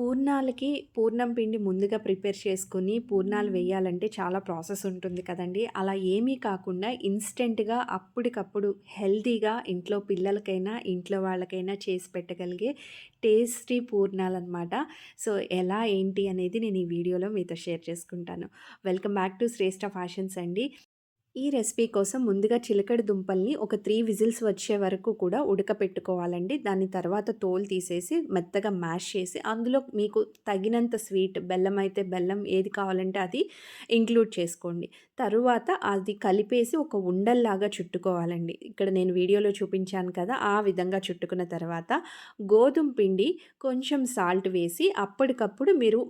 పూర్ణాలకి పూర్ణం పిండి ముందుగా ప్రిపేర్ చేసుకొని పూర్ణాలు వేయాలంటే చాలా ప్రాసెస్ ఉంటుంది కదండి. అలా ఏమీ కాకుండా ఇన్స్టెంట్గా అప్పటికప్పుడు హెల్తీగా ఇంట్లో పిల్లలకైనా ఇంట్లో వాళ్ళకైనా చేసి పెట్టగలిగే టేస్టీ పూర్ణాలు అనమాట సో ఎలా ఏంటి అనేది నేను ఈ వీడియోలో మీతో షేర్ చేసుకుంటాను. Welcome back to Shreshta fashions అండి. ఈ రెసిపీ కోసం ముందుగా చిలకడ దుంపల్ని ఒక త్రీ విజిల్స్ వచ్చే వరకు కూడా ఉడకపెట్టుకోవాలండి. దాని తర్వాత తోలు తీసేసి మెత్తగా మ్యాష్ చేసి అందులో మీకు తగినంత స్వీట్ బెల్లం అయితే బెల్లం ఏది కావాలంటే అది ఇంక్లూడ్ చేసుకోండి. తరువాత అది కలిపేసి ఒక ఉండల్లాగా చుట్టుకోవాలండి. ఇక్కడ నేను వీడియోలో చూపించాను కదా ఆ విధంగా చుట్టుకున్న తర్వాత గోధుమ పిండి కొంచెం సాల్ట్ వేసి అప్పటికప్పుడు మీరు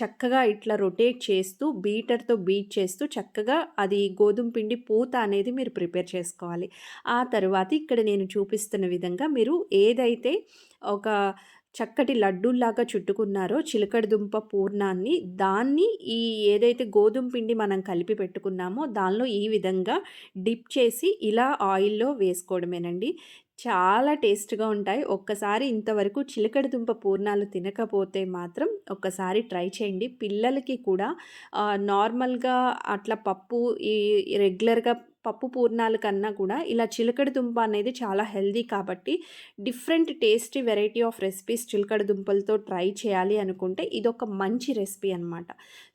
చక్కగా ఇట్లా రొటేట్ చేస్తూ బీటర్తో బీట్ చేస్తూ చక్కగా అది గోధుమ పిండి పూత అనేది మీరు ప్రిపేర్ చేసుకోవాలి. ఆ తర్వాత ఇక్కడ నేను చూపిస్తున్న విధంగా మీరు ఏదైతే ఒక చక్కటి లడ్డూల్లాగా చుట్టుకున్నారో చిలకడదుంప పూర్ణాన్ని దాన్ని ఈ ఏదైతే గోధుమ పిండి మనం కలిపి పెట్టుకున్నామో దానిలో ఈ విధంగా డిప్ చేసి ఇలా ఆయిల్లో వేసుకోవడమేనండి. చాలా టేస్ట్గా ఉంటాయి. ఒక్కసారి ఇంతవరకు చిలకడ దుంప పూర్ణాలు తినకపోతే మాత్రం ఒక్కసారి ట్రై చేయండి. పిల్లలకి కూడా నార్మల్గా అట్లా పప్పు ఈ రెగ్యులర్గా పప్పు పూర్ణాల కన్నా కూడా ఇలా చిలకడ దుంప అనేది చాలా హెల్దీ కాబట్టి different tasty variety of recipes చిలకడ దుంపలతో ట్రై చేయాలి అనుకుంటే ఇదొక మంచి రెసిపీ అనమాట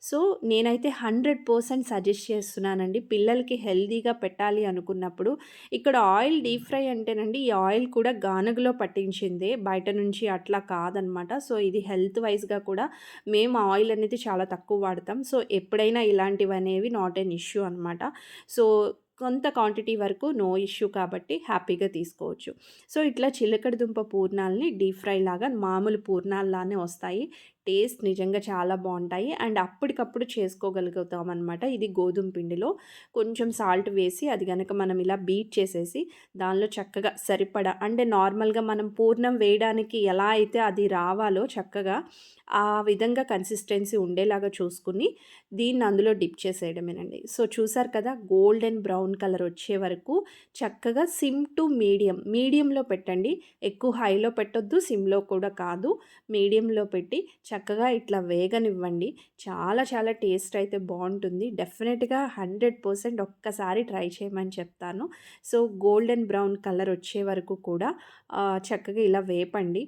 సో నేనైతే హండ్రెడ్ పర్సెంట్ సజెస్ట్ చేస్తున్నానండి. పిల్లలకి హెల్దీగా పెట్టాలి అనుకున్నప్పుడు ఇక్కడ ఆయిల్ డీప్ ఫ్రై అంటేనండి ఈ ఆయిల్ కూడా గానుగలో పట్టించిందే బయట నుంచి అట్లా కాదనమాట సో ఇది హెల్త్ వైజ్గా కూడా మేము ఆయిల్ అనేది చాలా తక్కువ వాడతాం. సో ఎప్పుడైనా ఇలాంటివి అనేవి నాట్ ఎన్ ఇష్యూ అనమాట సో కొంత క్వాంటిటీ వరకు నో ఇష్యూ కాబట్టి హ్యాపీగా తీసుకోవచ్చు. సో ఇట్లా చిలకడ దుంప పూర్ణాలని డీప్ ఫ్రై లాగా మామూలు పూర్ణాల్లానే వస్తాయి. టేస్ట్ నిజంగా చాలా బాగుంటాయి. అండ్ అప్పటికప్పుడు చేసుకోగలుగుతాం అనమాట ఇది గోధుమ పిండిలో. కొంచెం సాల్ట్ వేసి అది కనుక మనం ఇలా బీట్ చేసేసి దానిలో చక్కగా సరిపడా అంటే నార్మల్గా మనం పూర్ణం వేయడానికి ఎలా అయితే అది రావాలో చక్కగా ఆ విధంగా కన్సిస్టెన్సీ ఉండేలాగా చూసుకుని దీన్ని అందులో డిప్ చేసేయడమేనండి. సో చూసారు కదా గోల్డెన్ బ్రౌన్ కలర్ వచ్చే వరకు చక్కగా సిమ్ టు మీడియం మీడియంలో పెట్టండి. ఎక్కువ హైలో పెట్టొద్దు సిమ్లో కూడా కాదు. మీడియంలో పెట్టి చక్కగా ఇట్లా వేగనివ్వండి. చాలా చాలా టేస్ట్ అయితే బాగుంటుంది. డెఫినెట్గా హండ్రెడ్ పర్సెంట్ ఒక్కసారి ట్రై చేయమని చెప్తాను. సో గోల్డెన్ బ్రౌన్ కలర్ వచ్చే వరకు కూడా చక్కగా ఇలా వేపండి.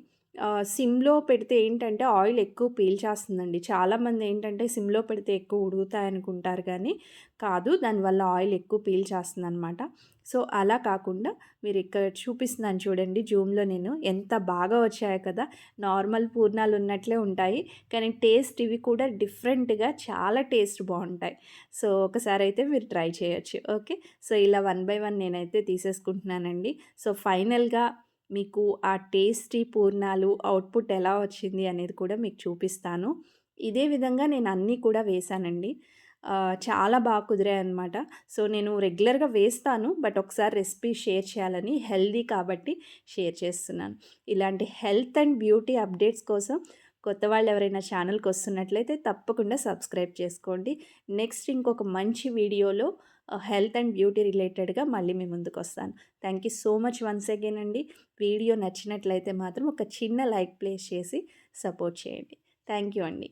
సిమ్లో పెడితే ఏంటంటే ఆయిల్ ఎక్కువ పీల్చేస్తుందండి. చాలామంది ఏంటంటే సిమ్లో పెడితే ఎక్కువ ఉడుగుతాయి అనుకుంటారు కానీ కాదు దానివల్ల ఆయిల్ ఎక్కువ పీల్చేస్తుంది అనమాట సో అలా కాకుండా మీరు ఇక్కడ చూపిస్తున్నాను చూడండి. జూమ్లో నేను ఎంత బాగా వచ్చాయో కదా! నార్మల్ పూర్ణాలు ఉన్నట్లే ఉంటాయి. కానీ టేస్ట్ ఇవి కూడా డిఫరెంట్గా చాలా టేస్ట్ బాగుంటాయి. సో ఒకసారి అయితే మీరు ట్రై చేయొచ్చు. ఓకే? సో ఇలా వన్ బై వన్ నేనైతే తీసేసుకుంటున్నానండి. సో ఫైనల్గా మీకు ఆ టేస్టీ పూర్ణాలు అవుట్పుట్ ఎలా వచ్చింది అనేది కూడా మీకు చూపిస్తాను. ఇదే విధంగా నేను అన్నీ కూడా వేశానండి. చాలా బాగా కుదిరాయి అనమాట సో నేను రెగ్యులర్గా వేస్తాను బట్ ఒకసారి రెసిపీ షేర్ చేయాలని హెల్దీ కాబట్టి షేర్ చేస్తున్నాను. ఇలాంటి హెల్త్ అండ్ బ్యూటీ అప్డేట్స్ కోసం కొత్త వాళ్ళు ఎవరైనా ఛానల్కి వస్తున్నట్లయితే తప్పకుండా సబ్స్క్రైబ్ చేసుకోండి. నెక్స్ట్ ఇంకొక మంచి వీడియోలో హెల్త్ అండ్ బ్యూటీ రిలేటెడ్గా మళ్ళీ మీ ముందుకు వస్తాను. Thank you so much once again అండి. వీడియో నచ్చినట్లయితే మాత్రం ఒక చిన్న లైక్ ప్లేస్ చేసి సపోర్ట్ చేయండి. థ్యాంక్ యూ అండి.